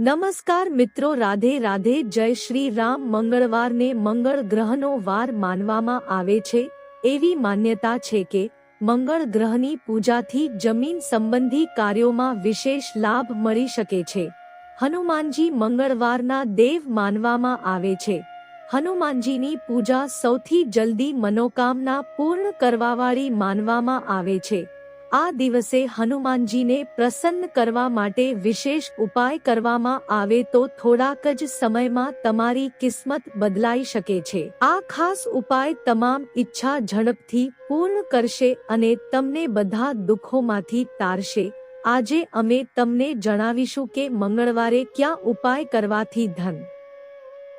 નમસ્કાર મિત્રો, રાધે રાધે, જય શ્રી રામ. મંગળવારને મંગળ ગ્રહનો વાર માનવામાં આવે છે. એવી માન્યતા છે કે, મંગળ ગ્રહની પૂજાથી જમીન સંબંધી કાર્યોમાં વિશેષ લાભ મળી શકે છે. હનુમાનજી મંગળવારના દેવ માનવામાં આવે છે. હનુમાનજીની પૂજા સૌથી જલ્દી મનોકામના પૂર્ણ કરવાવાળી માનવામાં આવે છે. આ દિવસે હનુમાનજીને પ્રસન્ન કરવા માટે વિશેષ ઉપાય કરવામાં આવે તો થોડાક જ સમયમાં તમારી કિસ્મત બદલાઈ શકે છે. આ ખાસ ઉપાય તમામ ઈચ્છા ઝડપથી પૂર્ણ કરશે અને તમને બધા દુઃખોમાંથી તારશે. આજે અમે તમને જણાવીશું કે મંગળવારે ક્યાં ઉપાય કરવાથી ધન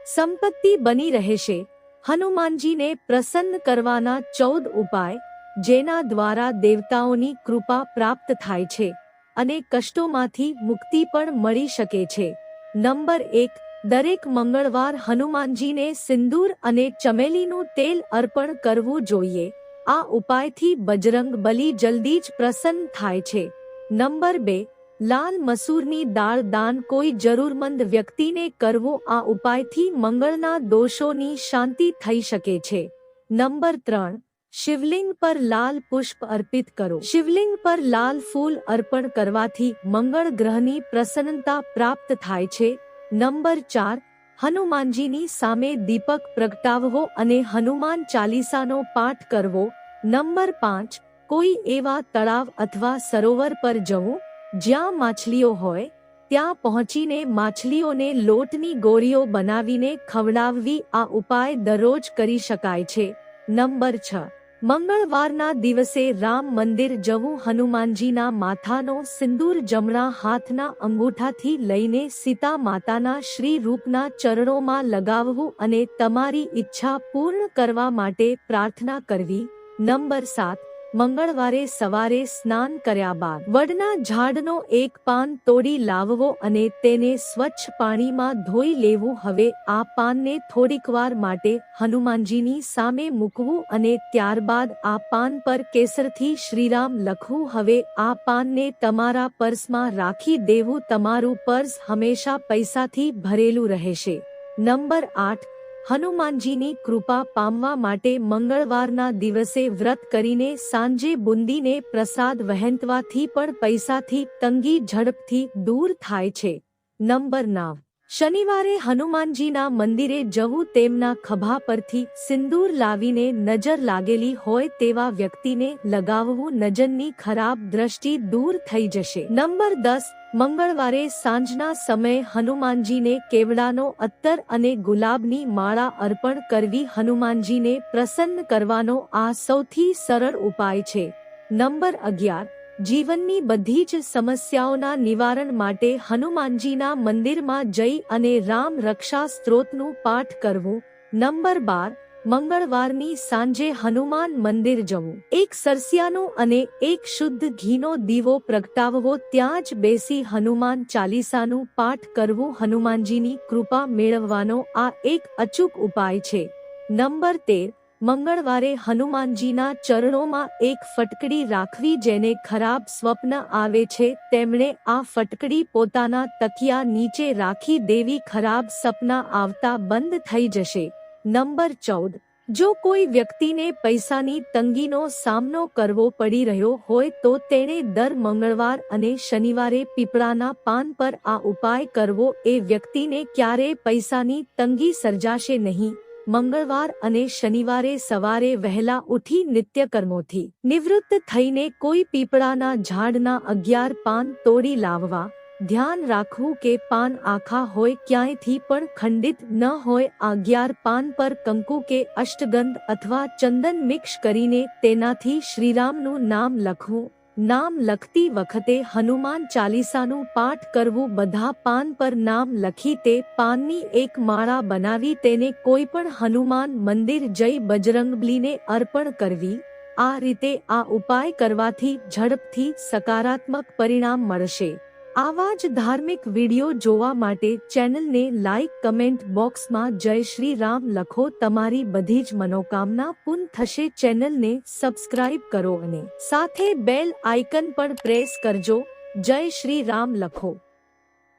સંપત્તિ બની રહેશે. હનુમાનજીને પ્રસન્ન કરવાના ચૌદ ઉપાય જેના દ્વારા દેવતાઓની કૃપા પ્રાપ્ત થાય છે અને કષ્ટોમાંથી મુક્તિ પણ મળી શકે છે. નંબર એક, દરેક મંગળવાર હનુમાનજીને સિંદૂર અને ચમેલીનું તેલ અર્પણ કરવું જોઈએ. આ ઉપાયથી બજરંગ બલી જલ્દી જ પ્રસન્ન થાય છે. નંબર બે, લાલ મસૂરની દાળ દાન કોઈ જરૂરમંદ વ્યક્તિને કરવો આ ઉપાયથી મંગળના દોષોની શાંતિ થઈ શકે છે. નંબર ત્રણ શિવલિંગ પર લાલ પુષ્પ અર્પિત કરો. શિવલિંગ પર લાલ ફૂલ અર્પણ કરવાથી મંગળ ગ્રહની પ્રસન્નતા પ્રાપ્ત થાય છે. નંબર ચાર, હનુમાનજીની સામે દીપક પ્રગટાવવો અને હનુમાન ચાલીસાનો પાઠ કરવો. નંબર પાંચ, કોઈ એવા તળાવ અથવા સરોવર પર જવું, જ્યાં માછલીઓ હોય, ત્યાં પહોંચીને માછલીઓને લોટની ગોળીઓ બનાવીને ખવડાવવી આ ઉપાય દરરોજ કરી શકાય છે. નંબર છ મંગળવારના દિવસે રામ મંદિર જવું હનુમાનજીના માથાનો સિંદૂર જમણા હાથના અંગૂઠાથી લઈને સીતા માતાના શ્રી રૂપના ચરણોમાં લગાવવું અને તમારી ઈચ્છા પૂર્ણ કરવા માટે પ્રાર્થના કરવી. નંબર સાત. મંગળવારે સવારે સ્નાન કર્યા બાદ વડના ઝાડનો એક પાન તોડી લાવવો અને તેને સ્વચ્છ પાણીમાં ધોઈ લેવું હવે આ પાનને થોડીકવાર માટે હનુમાનજીની સામે મૂકવું અને ત્યારબાદ આ પાન પર કેસરથી શ્રીરામ લખવું. હવે આ પાનને તમારા પર્સમાં રાખી દેવું. તમારું પર્સ હંમેશા પૈસાથી ભરેલું રહેશે. નંબર આઠ હનુમાનજીની કૃપા પામવા માટે મંગળવારના દિવસે વ્રત કરીને સાંજે બુંદીને પ્રસાદ વહેંતવાથી પણ પૈસાથી તંગી ઝડપથી દૂર થાય છે. નંબર નવ. શનિવારે હનુમાનજીના મંદિરે જવું તેમના ખભા પરથી સિંદૂર લાવીને નજર લાગેલી હોય તેવા વ્યક્તિને લગાવવું નજરની ખરાબ દ્રષ્ટિ દૂર થઈ જશે. નંબર દસ, મંગળવારે સાંજના સમયે હનુમાનજીને કેવડાનો અત્તર અને ગુલાબની માળા અર્પણ કરવી હનુમાનજીને પ્રસન્ન કરવાનો આ સૌથી સરળ ઉપાય છે. નંબર અગિયાર જીવનની બધી જ સમસ્યાઓના નિવારણ માટે હનુમાનજીના મંદિરમાં જઈ અને રામ રક્ષા સ્ત્રોતનું પાઠ કરવું. નંબર બાર, મંગળવારની સાંજે હનુમાન મંદિર જવું. એક સરસિયાનો અને એક શુદ્ધ ઘીનો દીવો પ્રગટાવવો, ત્યાં જ બેસી હનુમાન ચાલીસાનું પાઠ કરવું, હનુમાનજીની કૃપા મેળવવાનો આ એક અચૂક ઉપાય છે. નંબર તેર મંગળવારે હનુમાનજીના ચરણોમાં એક ફટકડી રાખવી જેને ખરાબ સ્વપ્ન આવે છે, તેમણે આ ફટકડી પોતાના તકિયા નીચે રાખી દેવી ખરાબ સપના આવતા બંધ થઈ જશે. નંબર ચૌદ. જો કોઈ વ્યક્તિને પૈસાની તંગીનો સામનો કરવો પડી રહ્યો હોય તો તેણે દર મંગળવાર અને શનિવારે પીપળાના પાન પર આ ઉપાય કરવો. એ વ્યક્તિને ક્યારેય પૈસાની તંગી સર્જાશે નહીં. મંગળવાર અને શનિવારે સવારે વહેલા ઉઠી નિત્યકર્મોથી નિવૃત્ત થઈને કોઈ પીપળાના ઝાડના અગિયાર પાન તોડી લાવવા, ધ્યાન રાખવું કે પાન આખા હોય ક્યાંયથી પણ ખંડિત ન હોય અગિયાર પાન પર કંકુ કે અષ્ટગંધ અથવા ચંદન મિક્સ કરીને તેનાથી શ્રીરામનું નામ લખવું. નામ લખતી વખતે હનુમાન ચાલીસાનું પાઠ કરવું બધા પાન પર નામ લખી તે પાનની એક માળા બનાવી તેને કોઈ પણ હનુમાન મંદિર જઈ બજરંગબલીને અર્પણ કરવી. આ રીતે આ ઉપાય કરવાથી ઝડપથી સકારાત્મક પરિણામ મળશે. આવા જ ધાર્મિક વીડિયો જોવા માટે ચેનલને લાઈક, કમેન્ટ બોક્સમાં જય શ્રી રામ લખો. તમારી બધી જ મનોકામના પૂર્ણ થશે. ચેનલને સબસ્ક્રાઇબ કરો અને સાથે બેલ આઇકન પણ પ્રેસ કરજો. જય શ્રી રામ લખો.